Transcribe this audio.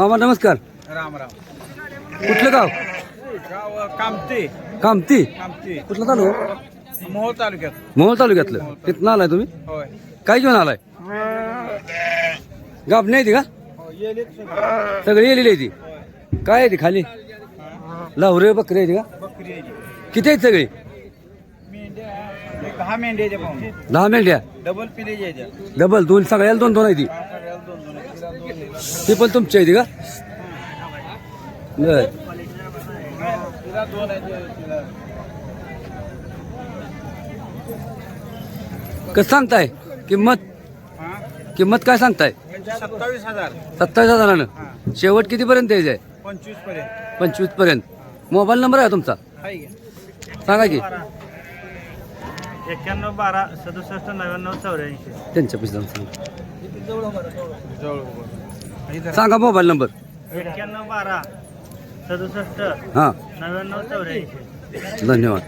मामा नमस्कार. राम राम. कुठलं गाव? गाव कामते. कामती? कामते. कुठलं चालू मोहोळ तालुक्यात. मोहोळ तालुक्यातलं. तिथनं आलाय तुम्ही? होय. काय घेऊन आलाय? गाब नाही ती का? हो येले सगळं. येलेली आहे ती. काय आहे ती खाली? लावरे बकरी आहे ती का? बकरी आहे ती. किती आहेत सगळी? मेंढ्या एक दहा मेंढ्या आहेत पाहुणे. दहा मेंढ्या. डबल पिले डबल दोन सगळ्याला दोन दोन आहे ती सगळ्याला दोन दोन आहेत. तिला दोन आहेत. ती पण तुमची आहे ती का? बर. कसं सांगताय? किंमत? किंमत काय सांगताय? सत्तावीस हजार. सत्तावीस हजारानं. शेवट कितीपर्यंत द्यायचं आहे? पंचवीसपर्यंत पंचवीसपर्यंत मोबाईल नंबर आहे तुमचा? सांगा की. एक्क्याण्णव बारा सदुसष्ट नव्याण्णव चौऱ्याऐंशी. त्यांच्या पिसाला सांगा. इथं सांगा मोबाईल नंबर. एक्क्याण्णव बारा सदुसष्ट हां. नव्याण्णव चौऱ्याऐंशी. धन्यवाद.